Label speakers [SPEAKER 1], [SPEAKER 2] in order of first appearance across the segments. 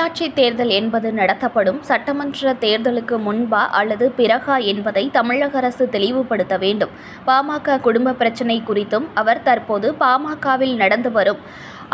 [SPEAKER 1] உள்ளாட்சி தேர்தல் என்பது நடத்தப்படும் சட்டமன்ற தேர்தலுக்கு முன்பா அல்லது பிறகா என்பதை தமிழக அரசு தெளிவுபடுத்த வேண்டும். பாமக குடும்ப பிரச்சினை குறித்தும் அவர் தற்போது பாமகவில் நடந்து வரும்.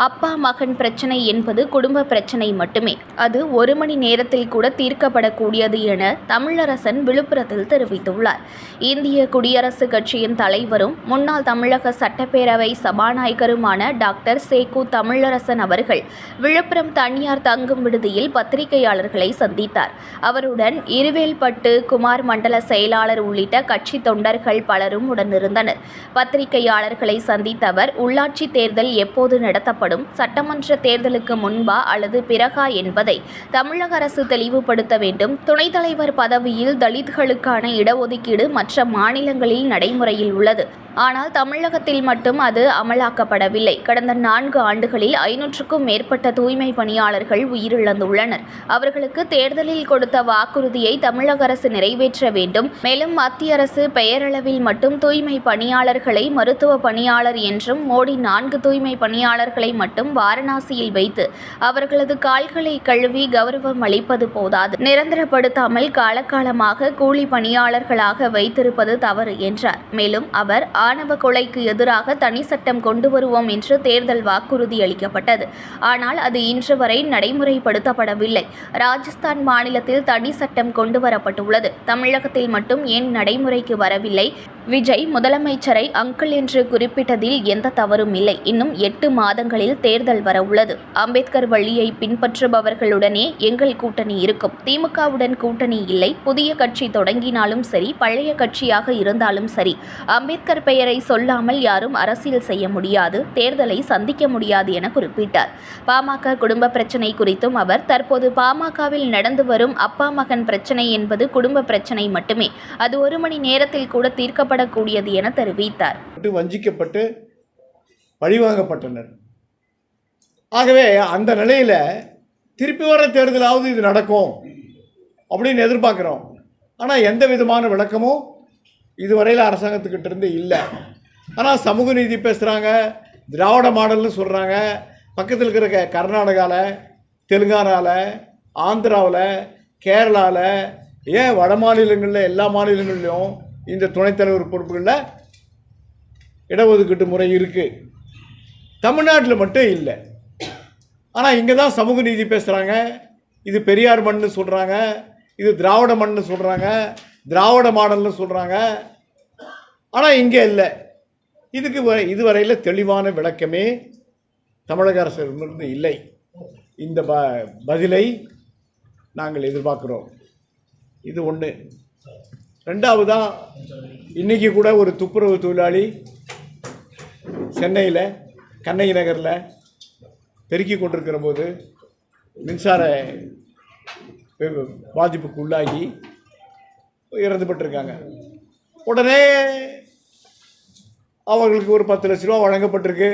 [SPEAKER 1] அப்பா மகன் பிரச்சனை என்பது குடும்ப பிரச்சனை மட்டுமே. அது ஒரு மணி நேரத்தில் கூட தீர்க்கப்படக்கூடியது என தமிழரசன் விழுப்புரத்தில் தெரிவித்துள்ளார். இந்திய குடியரசுக் கட்சியின் தலைவரும் முன்னாள் தமிழக சட்டப்பேரவை சபாநாயகருமான டாக்டர் சேகு தமிழரசன் அவர்கள் விழுப்புரம் தனியார் தங்கும் விடுதியில் பத்திரிகையாளர்களை சந்தித்தார். அவருடன் இருவேல்பட்டு குமார் மண்டல செயலாளர் உள்ளிட்ட கட்சி தொண்டர்கள் பலரும் உடனிருந்தனர். பத்திரிகையாளர்களை சந்தித்த அவர் உள்ளாட்சி தேர்தல் எப்போது நடத்தப்படும்? சட்டமன்ற தேர்தலுக்கு முன்பா அல்லது பிறகா என்பதை தமிழக அரசு தெளிவுபடுத்த வேண்டும். துணைத் தலைவர் பதவியில் தலித்களுக்கான இடஒதுக்கீடு மற்ற மாநிலங்களில் நடைமுறையில் உள்ளது. ஆனால் தமிழகத்தில் மட்டும் அது அமலாக்கப்படவில்லை. கடந்த நான்கு ஆண்டுகளில் ஐநூற்றுக்கும் மேற்பட்ட தூய்மை பணியாளர்கள் உயிரிழந்துள்ளனர். அவர்களுக்கு தேர்தலில் கொடுத்த வாக்குறுதியை தமிழக அரசு நிறைவேற்ற வேண்டும். மேலும் மத்திய அரசு பெயரளவில் மட்டும் தூய்மை பணியாளர்களை மருத்துவ பணியாளர் என்றும் மோடி நான்கு தூய்மை பணியாளர்களை மட்டும் வாரணாசியில் வைத்து அவர்களது கால்களை கழுவி கௌரவம் அளிப்பது போதாது. நிரந்தரப்படுத்தாமல் காலகாலமாக கூலி பணியாளர்களாக வைத்திருப்பது தவறு என்றார். மேலும் அவர் ஆணவ கொலைக்கு எதிராக தனி சட்டம் கொண்டு வருவோம் என்று தேர்தல் வாக்குறுதி அளிக்கப்பட்டது. ஆனால் அது இன்று வரை நடைமுறைப்படுத்தப்படவில்லை. ராஜஸ்தான் மாநிலத்தில் தனி சட்டம் கொண்டு வரப்பட்டுள்ளது. தமிழகத்தில் மட்டும் ஏன் நடைமுறைக்கு வரவில்லை? விஜய் முதலமைச்சரை அங்கிள் என்று குறிப்பிட்டதில் எந்த தவறும் இல்லை. இன்னும் எட்டு மாதங்களில் தேர்தல் வர உள்ளது அம்பேத்கர் வழியை பின்பற்றுபவர்களுடனே எங்கள் கூட்டணி இருக்கும். திமுகவுடன் கூட்டணி இல்லை. புதிய கட்சி தொடங்கினாலும் சரி பழைய கட்சியாக இருந்தாலும் சரி அம்பேத்கர் பெயரை சொல்லாமல் யாரும் அரசியல் செய்ய முடியாது தேர்தலை சந்திக்க முடியாது என குறிப்பிட்டார். பாமக குடும்ப பிரச்சனை குறித்தும் அவர் தற்போது பாமகவில் நடந்து வரும் அப்பா மகன் பிரச்சனை என்பது குடும்ப பிரச்சனை மட்டுமே. அது ஒரு மணி நேரத்தில் கூட ஏற்படக்கூடியது என தெரிவித்தார்.
[SPEAKER 2] வஞ்சிக்கப்பட்டு பழிவாங்கப்பட்டனர். ஆகவே அந்த நிலையில் திருப்பி வர தேர்தலாவது இது நடக்கும் அப்படின்னு எதிர்பார்க்குறோம். ஆனால் எந்த விதமான விளக்கமும் இதுவரையில் அரசாங்கத்துக்கிட்ட இருந்து இல்லை. ஆனால் சமூக நீதி பேசுகிறாங்க திராவிட மாடல்னு சொல்கிறாங்க பக்கத்தில் இருக்கிற க- கர்நாடகாவில் தெலுங்கானாவில் ஆந்திராவில் கேரளாவில் ஏன் வட மாநிலங்களில் எல்லா மாநிலங்கள்லேயும் இந்த துணைத்தலைவர் பொறுப்புகளில் இடஒதுக்கீட்டு முறை இருக்குது தமிழ்நாட்டில் மட்டும் இல்லை. ஆனால் இங்கே தான் சமூக நீதி பேசுகிறாங்க இது பெரியார் மண்னு சொல்கிறாங்க இது திராவிட மண்னு சொல்கிறாங்க திராவிட மாடல்னு சொல்கிறாங்க ஆனால் இங்கே இல்லை. இதுக்கு வ இதுவரையில் தெளிவான விளக்கமே தமிழக அரசிடமிருந்து இல்லை. இந்த ப பதிலை நாங்கள் எதிர்பார்க்குறோம். இது ஒன்று ரெண்டாவதாக இன்றைக்கி கூட ஒரு துப்புரவு தொழிலாளி சென்னையில் கண்ணகி நகரில் பெருக்கி கொண்டிருக்கிற போது மின்சார பாதிப்புக்கு உள்ளாகி இறந்துபட்டிருக்காங்க உடனே அவர்களுக்கு ஒரு பத்து லட்ச ரூபா வழங்கப்பட்டிருக்கு.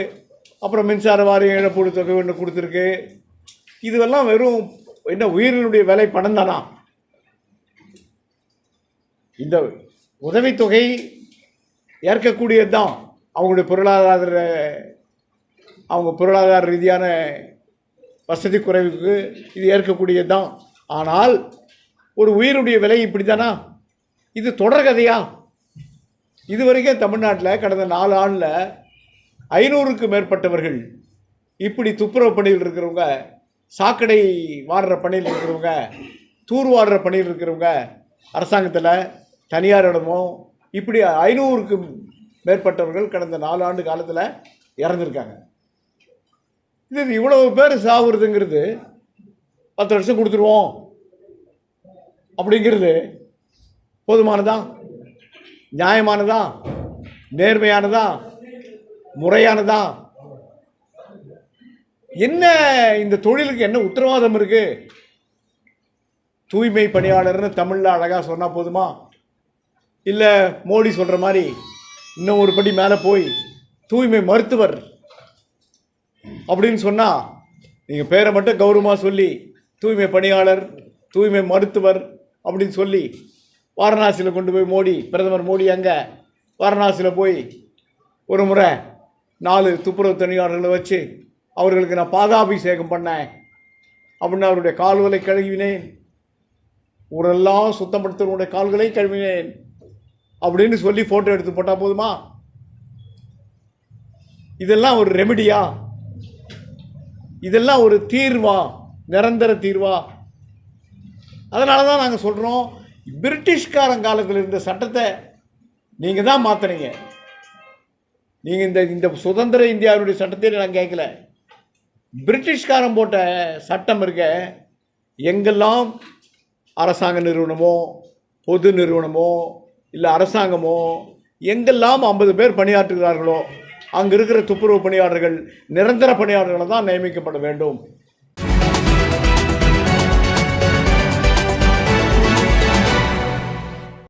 [SPEAKER 2] அப்புறம் மின்சார வாரியம் இழப்பீடு தொகை ஒன்று கொடுத்துருக்கு. இதுவெல்லாம் வெறும் என்ன உயிரினுடைய விலை பணம் தானா? இந்த உதவித்தொகை ஏற்கக்கூடியது தான் அவங்களுடைய பொருளாதார அவங்க பொருளாதார ரீதியான வசதி குறைவுக்கு இது ஏற்கக்கூடியது தான் ஆனால் ஒரு உயிருடைய விலை இப்படி தானா இது தொடர்கதையா இது வரைக்கும் தமிழ்நாட்டில் கடந்த நாலு ஆண்டில் ஐநூறுக்கு மேற்பட்டவர்கள் இப்படி துப்புரவு பணியில் இருக்கிறவங்க சாக்கடை வாடுற பணியில் இருக்கிறவங்க தூர் வாடுற பணியில் இருக்கிறவங்க அரசாங்கத்தில் தனியாரிடமோ இப்படி ஐநூறுக்கு மேற்பட்டவர்கள் கடந்த நாலு ஆண்டு காலத்தில் இறந்துருக்காங்க. இது இவ்வளவு பேர் சாகுறதுங்கிறது பத்து வருஷம் கொடுத்துருவோம் அப்படிங்கிறது போதுமானதா? நியாயமானதா? நேர்மையானதா? முறையானதா? என்ன இந்த தொழிலுக்கு என்ன உத்தரவாதம் இருக்குது தூய்மை பணியாளர்னு தமிழில் அழகாக சொன்னால் போதுமா? இல்லை மோடி சொல்கிற மாதிரி இன்னும் ஒரு படி மேலே போய் தூய்மை மருத்துவர் அப்படின்னு சொன்னால் நீங்கள் பேரை மட்டும் கௌரவமாக சொல்லி தூய்மை பணியாளர் தூய்மை மருத்துவர் அப்படின்னு சொல்லி வாரணாசியில் கொண்டு போய் மோடி பிரதமர் மோடி அங்கே வாரணாசியில் போய் ஒரு முறை நாலு துப்புரவு பணியாளர்களை வச்சு அவர்களுக்கு நான் பாதாபிஷேகம் பண்ணேன் அப்படின்னு அவருடைய கால்களை கழுவினேன். ஊரெல்லாம் சுத்தப்படுத்தவருடைய கால்களை கழுவினேன். அப்படின்னு சொல்லி ஃபோட்டோ எடுத்து போட்டால் போதுமா? இதெல்லாம் ஒரு ரெமெடியா இதெல்லாம் ஒரு தீர்வா? நிரந்தர தீர்வா? அதனால தான் நாங்கள் சொல்கிறோம் பிரிட்டிஷ்காரன் காலத்தில் இருந்த சட்டத்தை நீங்கள் தான் மாற்றுறீங்க நீங்கள் இந்த இந்த சுதந்திர இந்தியாவுடைய சட்டத்தை நான் கேட்கல. பிரிட்டிஷ்காரன் போட்ட சட்டம் இருக்க எங்கெல்லாம் அரசாங்க நிறுவனமோ பொது நிறுவனமோ இல்லை அரசாங்கமோ எங்கெல்லாம் ஐம்பது பேர் பணியாற்றுகிறார்களோ அங்கே இருக்கிற துப்புரவு பணியாளர்கள் நிரந்தர பணியாளர்களை தான் நியமிக்கப்பட வேண்டும்.